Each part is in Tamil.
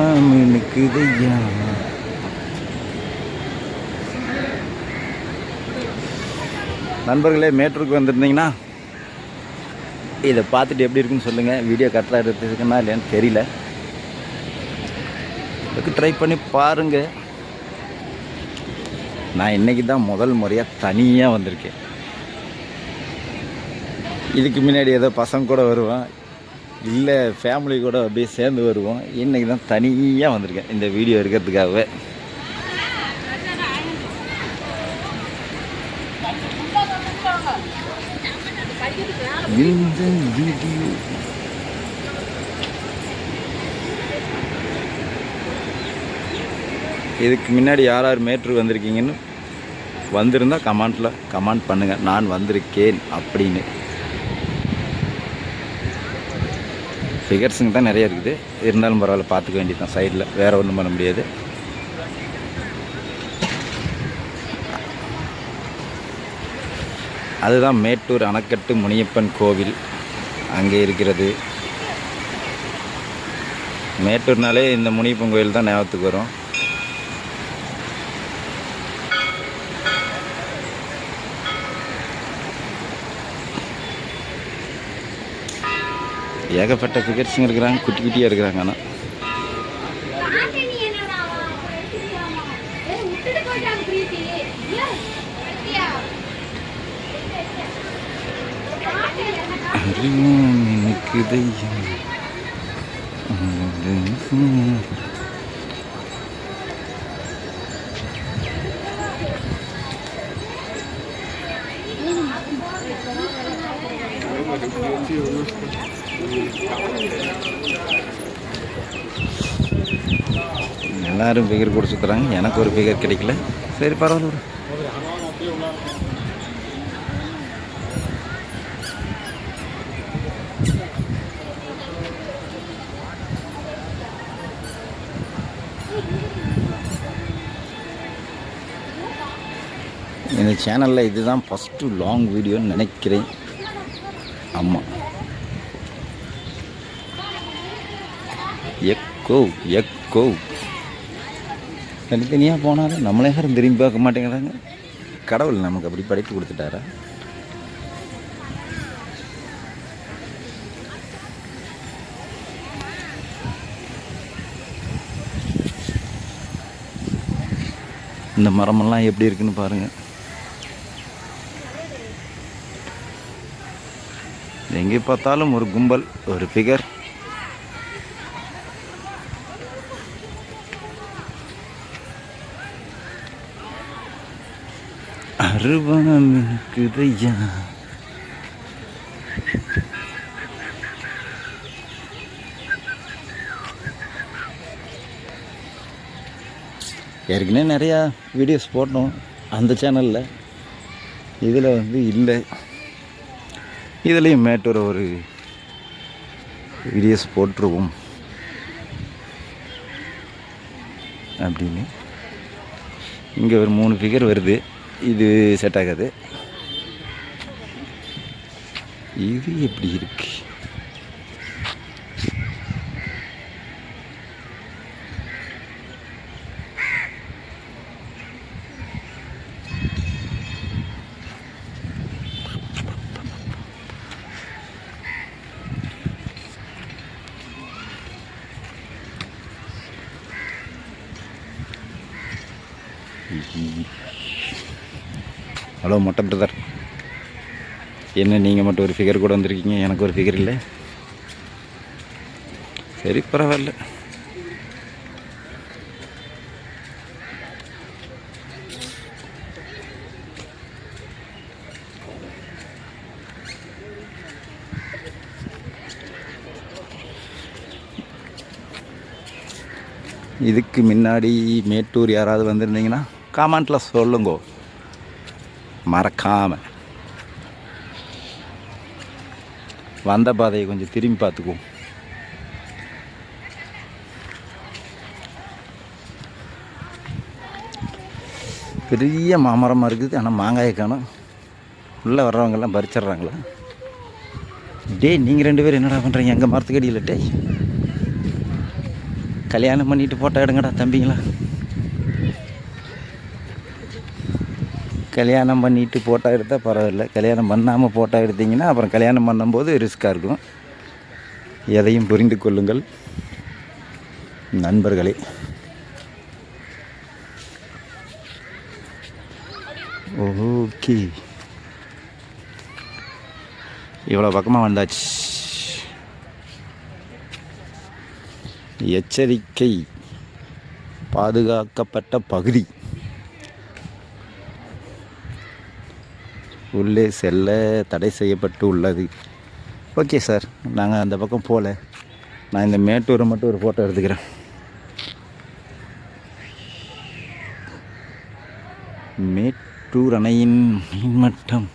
அருவாமனுக்குதையா நண்பர்களே மேட்டூருக்கு வந்திருந்தீங்கன்னா இதை பார்த்துட்டு எப்படி இருக்குன்னு சொல்லுங்கள் வீடியோ கரெக்டாக எடுத்துருக்குன்னா இல்லையான்னு தெரியல. இதுக்கு ட்ரை பண்ணி பாருங்கள் நான் இன்றைக்கி தான் முதல் முறையாக தனியாக வந்திருக்கேன். இதுக்கு முன்னாடி ஏதோ பசங்க கூட வருவோம் இல்லை ஃபேமிலி கூட அப்படியே சேர்ந்து வருவோம். இன்றைக்கி தான் தனியாக வந்திருக்கேன் இந்த வீடியோ எடுக்கிறதுக்காகவே. இந்த வீடியோ இதுக்கு முன்னாடி யார் யார் மேட்ரு வந்திருக்கீங்கன்னு வந்திருந்தால் கமெண்ட்டில் கமெண்ட் பண்ணுங்கள் நான் வந்திருக்கேன் அப்படின்னு. ஃபிகர்ஸுங்க தான் நிறைய இருக்குது. இருந்தாலும் பரவாயில்ல பார்த்துக்க வேண்டியது தான் சைடில் வேறு ஒன்றும் பண்ண முடியாது. அதுதான் மேட்டூர் அணைக்கட்டு முனியப்பன் கோவில். அங்கே இருக்கிறது. மேட்டூர்னாலே இந்த முனியப்பன் கோயில் தான் ஞாபகத்துக்கு வரும். ஏகப்பட்ட ஃபிகர்ஸுங்க இருக்கிறாங்க. குட்டி குட்டியாக இருக்கிறாங்க ஆனால் அறிவோம் எனக்கு தையம் எல்லாரும் பிகர் கூட சுற்றுறாங்க எனக்கு ஒரு பிகர் கிடைக்கல. சரி பரவாயில்ல விடு. இந்த சேனலில் இதுதான் ஃபஸ்ட்டு லாங் வீடியோன்னு நினைக்கிறேன். ஆமாம் எக்கோ எக்கோ தனித்தனியாக போனாலும் நம்மளே யாரும் திரும்பி பார்க்க மாட்டேங்கிறாங்க. கடவுள் நமக்கு அப்படி படைத்து கொடுத்துட்டாரா? இந்த மரமெல்லாம் எப்படி இருக்குன்னு பாருங்கள் எங்கே பார்த்தாலும் ஒரு கும்பல் ஒரு ஃபிகர் அருவம் இருக்குதையா? ஏற்கனவே நிறையா வீடியோஸ் போட்டோம் அந்த சேனலில் இதில் வந்து இல்லை. இதுலேயும் மேட்டூர் ஒரு வீடியோஸ் போட்டுருவோம். அப்படின்னு. இங்கே ஒரு மூணு ஃபிகர் வருது. இது செட் ஆகாது. இது எப்படி இருக்குது ஹலோ மொட்டை பிரதர் என்ன நீங்கள் மட்டும் ஒரு ஃபிகர் கூட வந்திருக்கீங்க? எனக்கு ஒரு ஃபிகர் இல்லை. சரி பரவாயில்ல. இதுக்கு முன்னாடி மேட்டூர் யாராவது வந்திருந்தீங்கன்னா கமெண்ட்டில் சொல்லுங்கோ. மறக்காமல் வந்த பாதையை கொஞ்சம் திரும்பி பார்த்துக்குவோம் பெரிய மாமரமாக இருக்குது ஆனால் மாங்காயை காணும். உள்ளே வர்றவங்கெல்லாம் பறிச்சிடுறாங்களா? டேய் நீங்கள் ரெண்டு பேரும் என்னடா பண்ணுறீங்க எங்கள் மரத்துக்கடியில் டேய். கல்யாணம் பண்ணிட்டு ஃபோட்டோ எடுங்கடா தம்பிங்களா. கல்யாணம் பண்ணிட்டு ஃபோட்டோ எடுத்தால் பரவாயில்ல. கல்யாணம் பண்ணாமல் ஃபோட்டோ எடுத்தீங்கன்னா அப்புறம் கல்யாணம் பண்ணும்போது ரிஸ்க்காக இருக்கும். எதையும் புரிந்து கொள்ளுங்கள். நண்பர்களே. ஓகே. இவ்வளோ பக்கமாக வந்தாச்சு. எச்சரிக்கை. பாதுகாக்கப்பட்ட பகுதி. உள்ளே செல்ல தடை செய்யப்பட்டு உள்ளது. ஓகே சார் நாங்கள் அந்த பக்கம் போகல நான் இந்த மேட்டூரை மட்டும் ஒரு ஃபோட்டோ எடுத்துக்கிறேன். மேட்டூர் அணையின் மீன்மட்டம்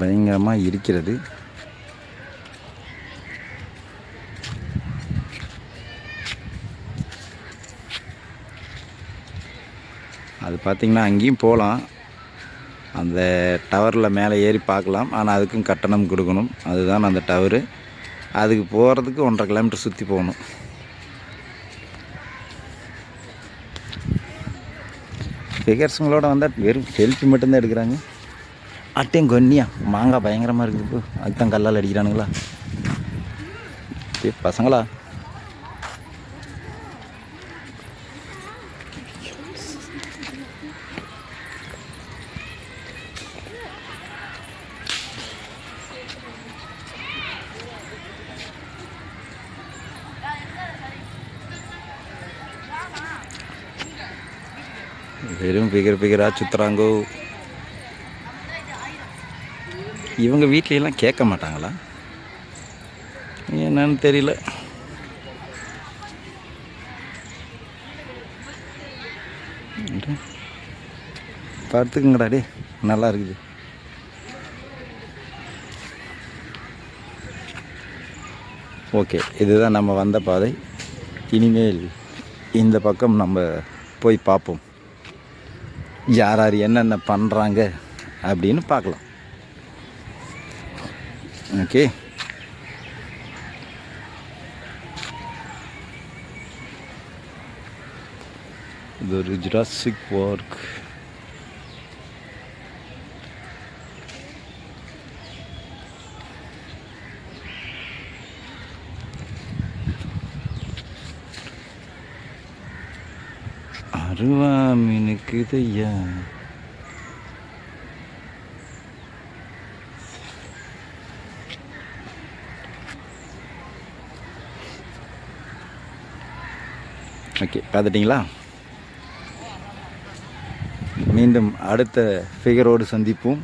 பயங்கரமாக இருக்கிறது. அது பார்த்திங்கன்னா அங்கேயும் போகலாம். அந்த டவரில் மேலே ஏறி பார்க்கலாம். ஆனால் அதுக்கும் கட்டணம் கொடுக்கணும். அதுதான் அந்த டவரு. அதுக்கு போகிறதுக்கு ஒன்றரை கிலோமீட்டர் சுற்றி போகணும். ஃபிகர்ஸுங்களோட வந்தால் வெறும் செல்ஃபி மட்டும்தான் எடுக்கிறாங்க. அட்டையும் கொன்னியா மாங்காய் பயங்கரமாக இருக்குது இப்போ அதுதான் கல்லால் அடிக்கிறானுங்களா? பசங்களா? வெறும் பிகர் பிகராக சுற்றுறாங்கோ இவங்க வீட்லையெல்லாம் கேட்க மாட்டாங்களா? என்னன்னு தெரியல. பார்த்துக்குங்கடா டே நல்லா இருக்குது. ஓகே இதுதான் நம்ம வந்த பாதை. இனிமேல் இந்த பக்கம் நம்ம போய் பார்ப்போம். யார் யார் என்னென்ன பண்ணுறாங்க அப்படின்னு பார்க்கலாம். ஓகே இது ஒரு ஜுராசிக் பார்க் அருவா மீனுக்குது ஓகே பார்த்துட்டிங்களா? மீண்டும் அடுத்த ஃபிகரோடு சந்திப்போம்.